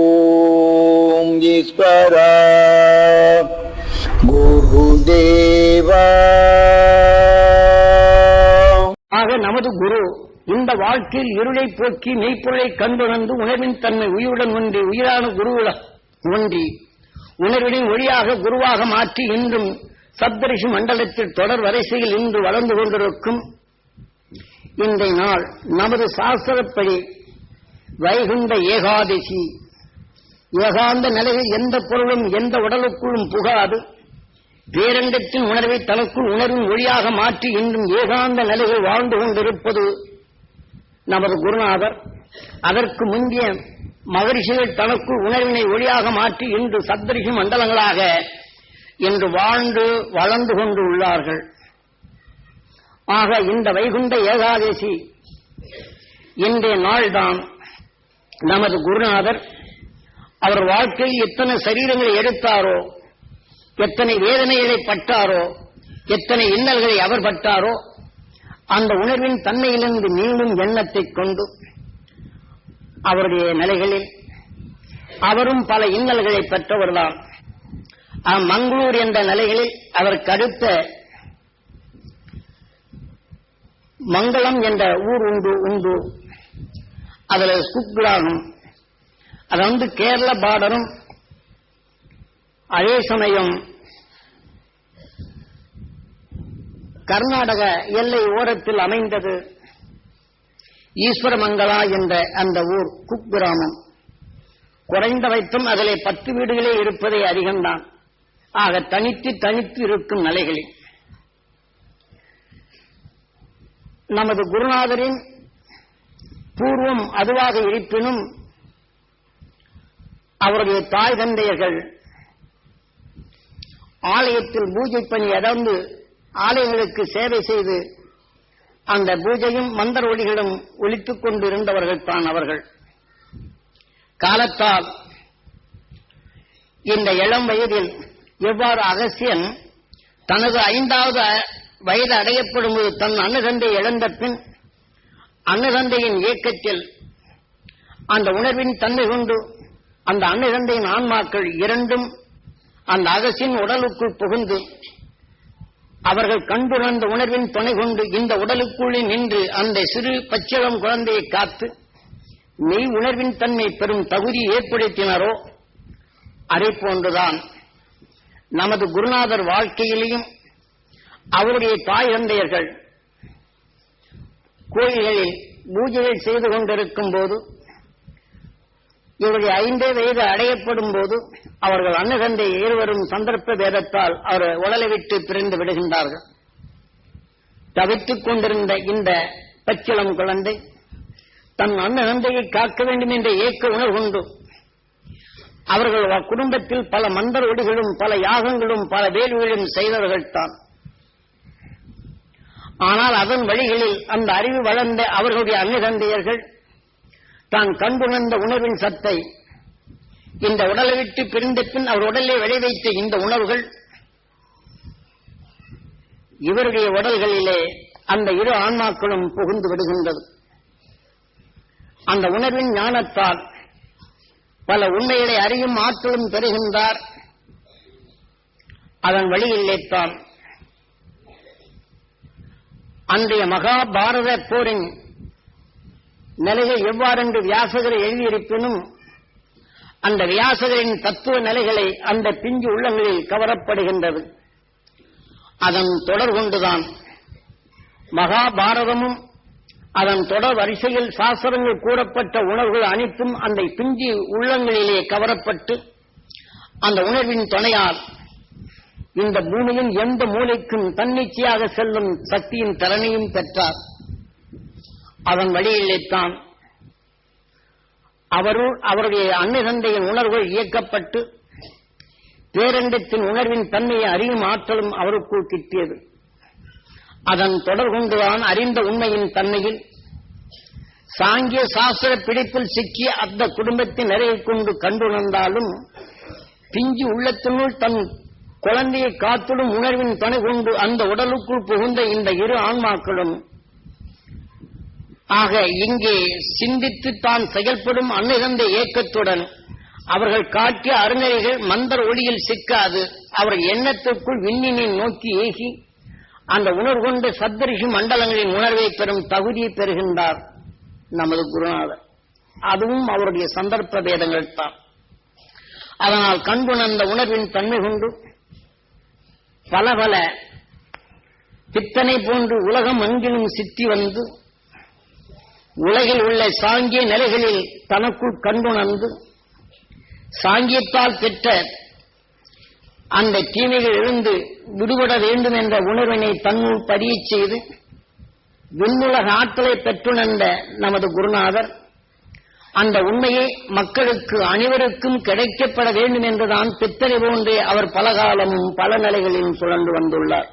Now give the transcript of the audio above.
ஓம் ஈஸ்வரா. குருதேவா. ஆக நமது குரு இந்த வாழ்க்கையில் இருளை போக்கி மெய்ப்பொருளை கண்டுணர்ந்து உணர்வின் தன்மை உயிருடன் ஒன்றி உயிரான குருவுல ஒன்றி உணர்வினை ஒளியாக குருவாக மாற்றி இன்றும் சப்தரிஷி மண்டலத்தில் தொடர் வரிசையில் இன்று வளர்ந்து கொண்டிருக்கும் இன்றைய நாள் நமது சாஸ்திரப்படி வைகுண்ட ஏகாதசி. ஏகாந்த நிலையில் எந்த பொருளும் எந்த உடலுக்குள்ளும் புகாது. பேரண்டத்தின் உணர்வை தனக்குள் உணர்வின் ஒளியாக மாற்றி இன்றும் ஏகாந்த நிலையில் வாழ்ந்து கொண்டிருப்பது நமது குருநாதர். அதற்கு முந்தைய மகரிஷிகள் தனக்குள் உணர்வினை ஒளியாக மாற்றி இன்று சத்ரிஷி மண்டலங்களாக இன்று வாழ்ந்து வளர்ந்து கொண்டு உள்ளார்கள். ஆக இந்த வைகுண்ட ஏகாதசி. இன்றைய நாள்தான் நமது குருநாதர் அவர் வாழ்க்கையில் எத்தனை சரீரங்களை எடுத்தாரோ எத்தனை வேதனைகளை பட்டாரோ எத்தனை இன்னல்களை அவர் பட்டாரோ அந்த உணர்வின் தன்மையிலிருந்து மீண்டும் எண்ணத்தை கொண்டு அவருடைய நிலைகளில் அவரும் பல இன்னல்களை பெற்றவர்தான். மங்களூர் என்ற நிலைகளில் அவர் கடுத்த மங்களம் என்ற ஊர் உண்டு உண்டு. அதுல சுக்லானும் அது வந்து கேரள பார்டரும் அதே சமயம் கர்நாடக எல்லை ஓரத்தில் அமைந்தது ஈஸ்வரமங்கலா என்ற அந்த ஊர் குக் கிராமம் குறைந்தவைத்தும் அதிலே பத்து வீடுகளே இருப்பதே அதிகம்தான். ஆக தனித்து தனித்து இருக்கும் நிலைகளில். நமது குருநாதரின் பூர்வம் அதுவாக இருப்பினும் அவருடைய தாய் தந்தையர்கள் ஆலயத்தில் பூஜை பணி அடர்ந்து ஆலயங்களுக்கு சேவை செய்து அந்த பூஜையும் மந்தர் ஒளிகளும் ஒழித்துக் கொண்டிருந்தவர்கள் தான் அவர்கள். காலத்தால் இந்த இளம் வயதில் எவ்வாறு அகசியன் தனது ஐந்தாவது வயது அடையப்படும் போது தன் அன்னதந்தை இழந்த பின் அன்னதந்தையின் இயக்கத்தில் அந்த உணர்வின் தன்மை கொண்டு அந்த அன்னதந்தையின் ஆன்மாக்கள் இரண்டும் அந்த அகசின் உடலுக்குள் புகுந்து அவர்கள் கண்டுணர்ந்த உணர்வின் துணை கொண்டு இந்த உடலுக்குள்ளே நின்று அந்த சிறு பச்சிளம் குழந்தையை காத்து மெய் உணர்வின் தன்மை பெறும் தகுதி ஏற்படுத்தினாரோ அதை போன்றுதான் நமது குருநாதர் வாழ்க்கையிலேயும் அவருடைய தாய் தந்தையர்கள் கோயில்களில் பூஜைகள் செய்து கொண்டிருக்கும் போது இவருடைய ஐந்தே வயது அடையப்படும் போது அவர்கள் அண்ணகந்தை இருவரும் சந்தர்ப்ப வேதத்தால் அவர் உடலை விட்டு பிரிந்து விடுகின்றார்கள். தவித்துக் கொண்டிருந்த இந்த பச்சிளம் குழந்தை தன் அண்ணகந்தையை காக்க வேண்டும் என்ற ஏக்க உணர்வு அவர்கள் குடும்பத்தில் பல மந்தர் ஒடிகளும் பல யாகங்களும் பல வேள்விகளும் செய்தவர்கள் தான் ஆனால் அதன் வழிகளில் அந்த அறிவு வளர்ந்த அவர்களுடைய அன்னதந்தையர்கள் தான் கண்டுணர்ந்த உணர்வின் சத்தை இந்த உடலை விட்டு பிரிந்த பின் அவர் உடலை விளைவைத்த இந்த உணர்வுகள் இவருடைய உடல்களிலே அந்த இரு ஆன்மாக்களும் புகுந்து விடுகின்றது. அந்த உணர்வின் ஞானத்தால் பல உண்மைகளை அறியும் ஆற்றலும் பெறுகின்றார். அதன் வழியில்லைத்தான் அன்றைய மகாபாரத போரின் நிலைகள் எவ்வாறென்று வியாசகர் எழுதியிருப்பினும் அந்த வியாசகரின் தத்துவ நிலைகளை அந்த பிஞ்சு உள்ளங்களில் கவரப்படுகின்றது. அதன் தொடர் கொண்டுதான் மகாபாரதமும் அதன் தொடர் வரிசையில் சாஸ்திரங்கள் கூறப்பட்ட உணர்வுகள் அனைத்தும் அந்த பிஞ்சு உள்ளங்களிலே கவரப்பட்டு அந்த உணர்வின் துணையால் இந்த பூமியின் எந்த மூலைக்கும் தன்னிச்சையாக செல்லும் சக்தியின் திறனையும் பெற்றார். அதன் வழியிலே தான் அவருள் அவருடைய அன்னை தந்தையின் உணர்வுகள் இயக்கப்பட்டு பேரண்டத்தின் உணர்வின் தன்மையை அறியும் ஆற்றலும் அவருக்குள் கிட்டியது. அதன் தொடர் கொண்டுதான் அறிந்த உண்மையின் தன்மையில் சாங்கிய சாஸ்திர பிடிப்பில் சிக்கிய அந்த குடும்பத்தின் நிறையை கொண்டு கண்டுணர்ந்தாலும் பிஞ்சு உள்ளத்தினுள் தன் குழந்தையை காத்திடும் உணர்வின் பணி கொண்டு அந்த உடலுக்குள் புகுந்த இந்த இரு ஆன்மாக்களும் ஆக இங்கே சிந்தித்து தான் செயல்படும் அன்னிறந்த ஏக்கத்துடன் அவர்கள் காட்டிய அருணறிகள் மந்தர் ஒளியில் சிக்காது. அவர் எண்ணத்திற்குள் விண்ணினை நோக்கி ஏகி அந்த உணர்வு சத்தரிஷி மண்டலங்களின் உணர்வை பெறும் தகுதியை பெறுகின்றார் நமது குருநாதர். அதுவும் அவருடைய சந்தர்ப்ப பேதங்கள் தான் அதனால் கண்புணர்ந்த உணர்வின் தன்மை கொண்டு பல பல பித்தனை போன்று உலகம் அங்கிலும் சித்தி வந்து உலகில் உள்ள சாங்கிய நிலைகளில் தனக்குள் கண்டுணர்ந்து சாங்கியத்தால் பெற்ற அந்த தீமைகள் இருந்து விடுபட வேண்டும் என்ற உணர்வினை தன்னுள் பதியச் செய்து விண்ணுலக ஆற்றலை பெற்றுணர்ந்த நமது குருநாதர் அந்த உண்மையை மக்களுக்கு அனைவருக்கும் கிடைக்கப்பட வேண்டும் என்றுதான் பித்தனை போன்றே அவர் பல காலம் பல நிலைகளிலும் சுழன்று வந்துள்ளார்.